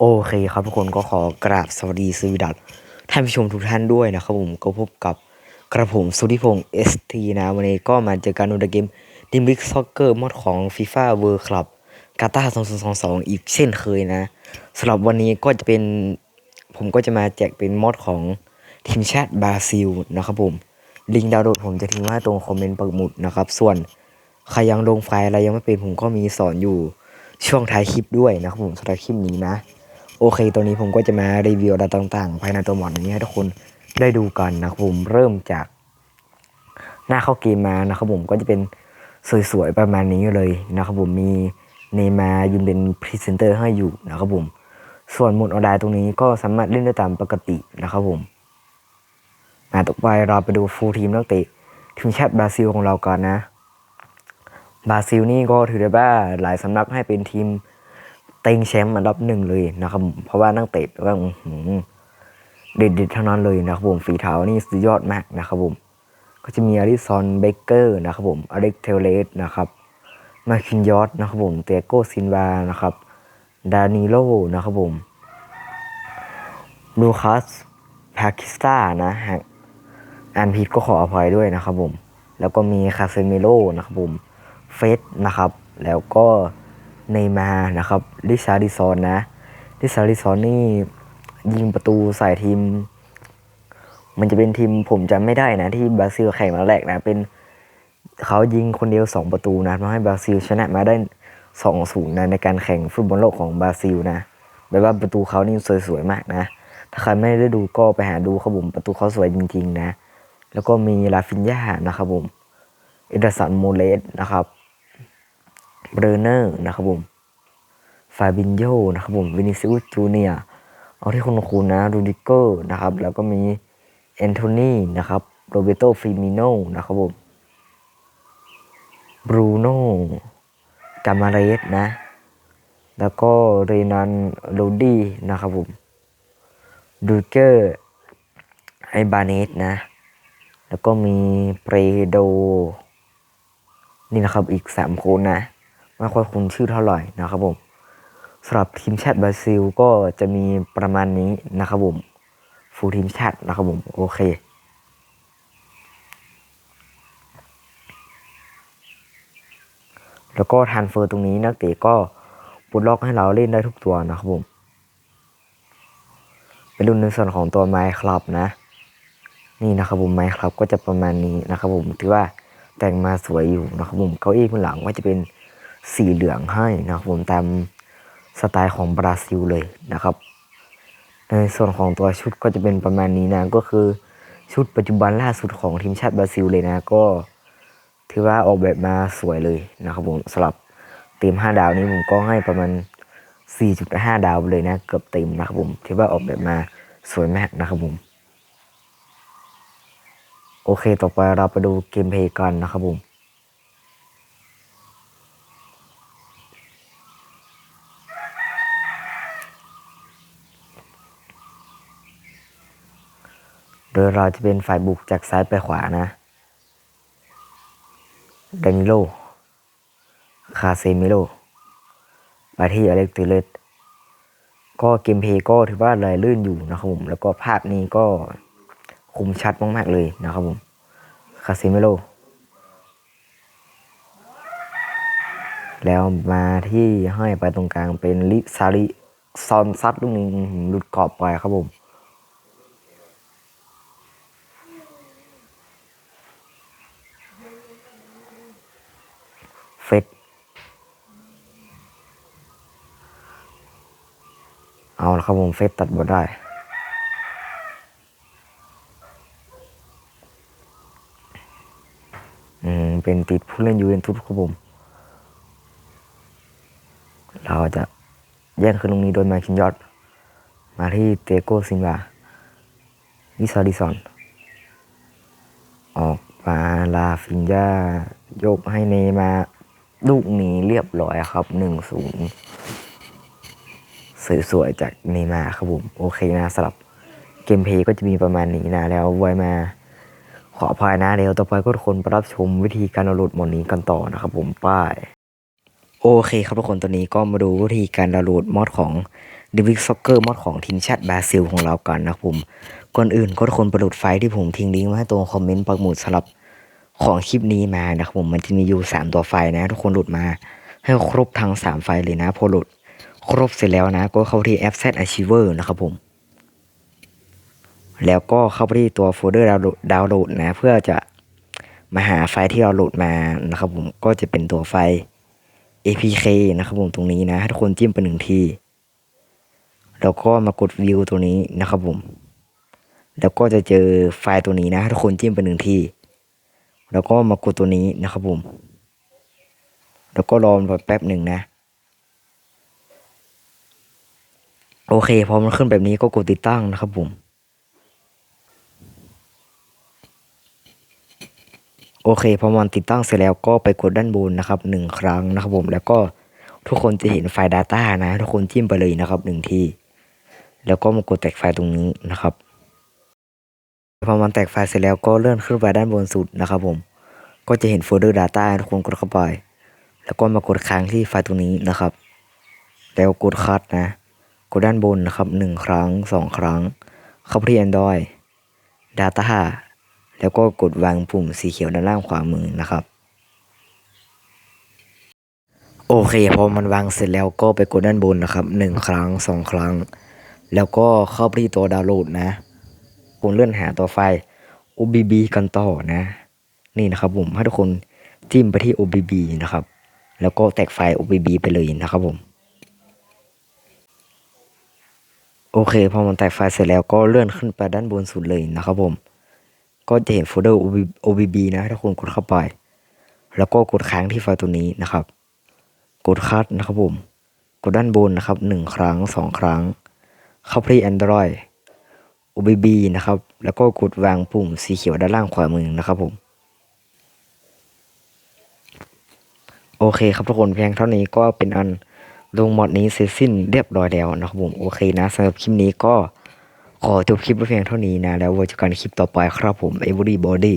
โอเคครับทุกคนก็ขอกราบสวัสดีสวีดัสท่านผู้ชมทุกท่านด้วยนะครับผมก็พบกับกระผมสุธิพงศ์เอสทีนะวันนี้ก็มาเจอกันในเกมดิมบิกซ็อกเกอร์มอดของ FIFA World Club กาตาร์2022 อีกเช่นเคยนะสำหรับวันนี้ก็จะเป็นผมก็จะมาแจกเป็นมอดของทีมชาติบราซิลนะครับผมลิงก์ดาวโหลดผมจะทิ้งไว้ตรงคอมเมนต์ปักหมุดนะครับส่วนใครยังลงไฟล์อะไรยังไม่เป็นผมก็มีสอนอยู่ช่วงท้ายคลิปด้วยนะครับผมสำหรับคลิปนี้นะ โอเค ตัวนี้ผมก็จะมารีวิวอะไรต่างๆ ภายในตัวหมอนนี้ให้ทุกคนได้ดูกันนะครับผมเริ่มจาก หน้าเข้าเกมมานะครับผมก็จะเป็นสวยๆประมาณนี้เลยนะครับผมมีเนมายืนเป็นพรีเซนเตอร์ให้อยู่นะครับผมส่วนหมดออนไลน์ตรงนี้ก็สามารถเล่นได้ตามปกตินะครับผมมาต่อไปเราไปดูฟูลทีมนักเตะทีมชาติบราซิลของเราก่อนนะบราซิลนี่ก็ถือได้ว่าหลายสำนักให้เป็นทีม เต็งแชมป์อันดับหนึ่งเลยนะครับผมเพราะว่านักเตะก็อื้อหือเด็ดๆทั้งนั้นเลยนะครับผมฝีเท้านี่สุดยอดมากนะครับผมก็จะมีอาริซอนเบเกอร์นะครับผมอเล็กเทเลสนะครับมาคินยอสนะครับผมเตียโกซินวานะครับดานิโลนะครับผมลูคัสพาคิสตานะฮะอ่านผิดก็ขออภัยด้วยนะครับผม แล้วก็มีคาเซมิโลนะครับผม เฟสนะครับ แล้วก็ เนย์มาร์นะครับลิชาริซอนนะลิชาริซอนนี่ยิงประตูใส่ทีม มันจะเป็นทีมผมจำไม่ได้นะที่บราซิลแข่งมาแรกนะเป็นเขายิงคนเดียวสองประตูนะทำให้บราซิลชนะมาได้สองศูนย์นะในการแข่งฟุตบอลโลกของบราซิลนะแบบว่าประตูเขานี่สวยๆมากนะ ถ้าใครไม่ได้ดูก็ไปหาดูครับผมประตูเขาสวยจริง ๆ นะ แล้วก็มีลาฟินยานะครับผมเอเดอร์สันโมเลสนะครับ เบรเนอร์นะครับผม ฟาบินโยนะครับผม วินิซิอุสจูเนียเอาที่คุณคุณนะรูดิเกอร์นะครับ แล้วก็มีแอนโทนีนะครับ โรเบโตฟิมิโนนะครับผมบรูโน่กามาเรสนะ แล้วก็เรนันโรดี้นะครับผม ดูเกอร์ไอบาเนสนะ แล้วก็มีเปรโด นี่นะครับอีกสามคนนะ ไม่ค่อยคุ้นชื่อเท่าไหร่นะครับผมสำหรับทีมชาติบราซิลก็จะมีประมาณนี้นะครับผมฟูลทีมชาตินะครับผมโอเคแล้วก็ทรานเฟอร์ตรงนี้นักเตะก็ปลดล็อกให้เราเล่นได้ทุกตัวนะครับผมเป็นรุ่นในส่วนของตัวไมค์ครับนะ นี่นะครับผมไมค์ครับก็จะประมาณนี้นะครับผมถือว่าแต่งมาสวยอยู่นะครับผมเก้าอี้ข้างหลังก็จะเป็น สีเหลืองให้นะครับผมตามสไตล์ของบราซิลเลยนะครับ ในส่วนของตัวชุดก็จะเป็นประมาณนี้นะก็คือชุดปัจจุบันล่าสุดของทีมชาติบราซิลเลยนะก็ ถือว่าออกแบบมาสวยเลยนะครับผมสำหรับเต็ม5ดาวนี้ผมก็ให้ประมาณ 4.5 ดาวไปเลยนะเกือบเต็มนะครับผมถือว่าออกแบบมาสวยมากนะครับผมโอเค ต่อไปเราไปดูเกมเพลย์กันนะครับผม โดยเราจะเป็นฝ่ายบุกจากซ้ายไปขวานะดานิโล คาเซมิโลไปที่อเล็กติเลสก็เกมเพลย์ก็ถือว่าไหลลื่นอยู่นะครับผม แล้วก็ภาพนี้ก็คมชัดมากๆเลยนะครับผม คาเซมิโล แล้วมาที่ให้ไปตรงกลางเป็นลิซาริซอนซัดลูกนี้หลุดกรอบไปครับผม เฟสเอาละครับผมเฟสตัดบทได้ อืม เป็นติดผู้เล่นยูเวนตุสครับผม เราจะแย่งขึ้นตรงนี้โดยมาคินยอด มาที่เตโกซินวาลิซาดิซอน ออกมาลาฟินยาโยกให้เนยมา ลูกนี้เรียบร้อยครับหนึ่งศูนย์สวยๆจากเนมาครับผมโอเคนะสำหรับเกมเพย์ก็จะมีประมาณนี้นะ แล้วไว้มาขออภัยนะเดี๋ยวต่อไปก็ทุกคนไปรับชมวิธีการดาวน์โหลดหมดนี้กันต่อนะครับผมป้ายโอเคครับทุกคนตอนนี้ก็มาดูวิธีการดาวน์โหลดมอดของ d i v i c Soccer มอดของทีมชาติบราซิลของเรากันนะครับผมก่อนอื่นก็ทุกคนไปโหลดไฟล์ที่ผมทิ้งลิงก์ไว้ให้ตรงคอมเมนต์ปักหมุดสำหรับ ของคลิปนี้มานะครับผมมันจะมีอยู่ 3 ตัวไฟนะ ทุกคนหลุดมา ให้ครบทั้ง 3 ไฟเลยนะพอหลุด ครบเสร็จแล้วนะ ก็เข้าที่แอป Z Archiver นะครับผม แล้วก็เข้าไปที่ตัวโฟลเดอร์ดาวน์โหลดนะ เพื่อจะมาหาไฟล์ที่เราโหลดมานะครับผมก็จะเป็นตัวไฟล์ APK นะครับผมตรงนี้นะให้ทุกคนจิ้มไปหนึ่งที แล้วก็มากดวิวตัวนี้นะครับผม แล้วก็จะเจอไฟล์ตัวนี้นะให้ทุกคนจิ้มไปหนึ่งที แล้วก็มากดตัวนี้นะครับผม แล้วก็รอแป๊บหนึ่งนะ โอเคพอมันขึ้นแบบนี้ก็กดติดตั้งนะครับผม โอเคพอมันติดตั้งเสร็จแล้วก็ไปกดด้านบนนะครับหนึ่งครั้งนะครับผม แล้วก็ทุกคนจะเห็นไฟล์ Data นะ ทุกคนจิ้มไปเลยนะครับหนึ่งที แล้วก็มากดแตกไฟล์ตรงนี้นะครับ พอมันแตกไฟล์เสร็จแล้วก็เลื่อนขึ้นไปด้านบนสุดนะครับผม ก็จะเห็นโฟลเดอร์ Data ทุกคนกดเข้าไป แล้วก็มากดค้างที่ไฟล์ตรงนี้นะครับ แล้วกดคัดนะ กดด้านบนนะครับหนึ่งครั้งสองครั้ง เข้าไปที่ Android Data แล้วก็กดวางปุ่มสีเขียวด้านล่างขวามือนะครับ โอเคพอมันวางเสร็จแล้วก็ไปกดด้านบนนะครับหนึ่งครั้งสองครั้ง แล้วก็เข้าไปที่ตัวดาวน์โหลดนะ ผมเลื่อนหาตัวไฟล์ OBB กันต่อนะ นี่นะครับผมให้ทุกคนจิ้มไปที่ OBB นะครับ แล้วก็แตกไฟล์ OBB ไปเลยนะครับผม โอเคพอมันแตกไฟล์เสร็จแล้วก็เลื่อนขึ้นไปด้านบนสุดเลยนะครับผม ก็จะเห็นโฟลเดอร์ OBB นะทุกคนกดเข้าไป แล้วก็กดค้างที่ไฟล์ตัวนี้นะครับ กดคัดนะครับผม กดด้านบนนะครับหนึ่งครั้งสองครั้ง เข้าไปที่ Android OBB นะครับ แล้วก็กดวางปุ่มสีเขียวด้านล่างขวามือนะครับผมโอเคครับทุกคนเพียงเท่านี้ก็เป็นอันลงมอดนี้เสร็จสิ้นเรียบร้อยแล้วนะครับผมโอเคนะสำหรับคลิปนี้ก็ขอจบคลิปไว้เพียงเท่านี้นะ แล้วไว้เจอกันคลิปต่อไปครับผม Everybody